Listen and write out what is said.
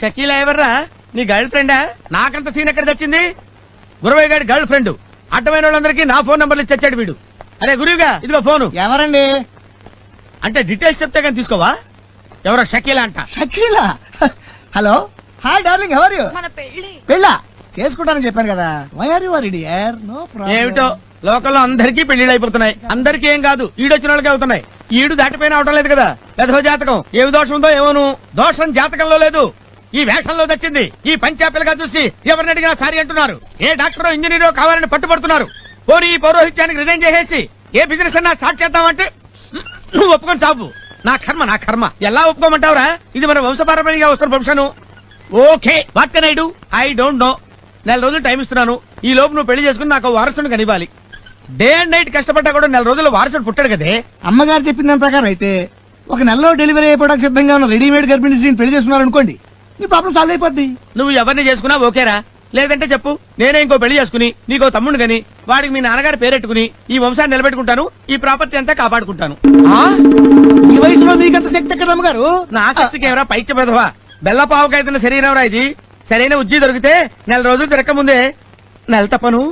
షకీలా ఎవర్రా? నీ గర్ల్ ఫ్రెండా? నాకంత సీన్ ఎక్కడ తెచ్చింది? గురవయ్య గారి గర్ల్ ఫ్రెండ్. అడ్డమైన వాళ్ళందరికీ నా ఫోన్ నంబర్లు ఇచ్చి తెచ్చాడు వీడు. అరే గురువుగా ఇదిగో ఫోను. ఎవరండి? అంటే డీటెయిల్స్ చెప్తే కానీ తీసుకోవా? ఎవరో షకీలా అంట. షకీలా? హలో? హాయ్ డార్లింగ్ ఎవరు యు మన పెళ్ళి పెళ్ళా? చేసుకుంటానని చెప్పాను కదా. Why are you worry dear no ఏమిటో? లోకల్లో అందరికీ పెళ్ళిళ్ళు అయిపోతున్నాయి. అందరికీ ఏం కాదు ఈడొచ్చిన వాళ్ళకి అవుతున్నాయి. ఈడు దాటిపోయిన అవటం లేదు కదా. పెదవ జాతకం. ఏమి దోషం ఉందో ఏమోను. దోషం జాతకంలో లేదు. ఈ వేషంలో తెచ్చింది. ఈ పంచాపిల్లగా చూసి ఎవరిని అడిగినా సారీ అంటున్నారు. ఏ డాక్టరో ఇంజనీరో కావాలని పట్టుబడుతున్నారు. పోనీ ఈ పౌరోహిత్యానికి రిజైన్ చేసేసి ఏ బిజినెస్ అన్నా స్టార్ట్ చేద్దామంటే నువ్వు ఒప్పుకొని చావు. నా కర్మ నా కర్మ. ఎలా ఒప్పుకోమంటావురా? ఇది మన వంశపారపర్యంగా వస్తున్న profession. Okay what can I do I don't know. నెల రోజులు టైం ఇస్తున్నాను. ఈ లోపు నువ్వు పెళ్ళి చేసుకుని నాకు వారసుని కనివ్వాలి. డే అండ్ నైట్ కష్టపడ్డా కూడా నెల రోజుల్లో వారసుడు పుట్టాడు కదే. అమ్మగారు చెప్పిన దాని ప్రకారం అయితే ఒక నెలలో డెలివరీ అయిపోవడానికి సిద్ధంగా ఉన్న రెడీమేడ్ గర్భిణీ స్త్రీని పెళ్ళి చేసుకున్నారనుకోండి మీ ప్రాబ్లం సాల్వ్ అయిపోద్ది. నువ్వు ఎవరిని చేసుకున్నా ఓకేరా. లేదంటే చెప్పు నేనే ఇంకో పెళ్ళి చేసుకుని నీకో తమ్ముడు గని వాడికి మీ నాన్నగారి పేరెట్టుకుని ఈ వంశాన్ని నిలబెట్టుకుంటాను ఈ ప్రాపర్టీ అంతా కాపాడుకుంటాను. ఆ? ఈ వయసులో మీకంత శక్తి ఎక్కడ అమ్మగారు? నా ఆసక్తికి ఎవరా పైచ పెదవా? బెల్లపావుకైతున్న శరీరం రా ఇది. సరైన ఉజ్జి దొరికితే నెల రోజులు తిరక్క ముందే నెల తప్పను?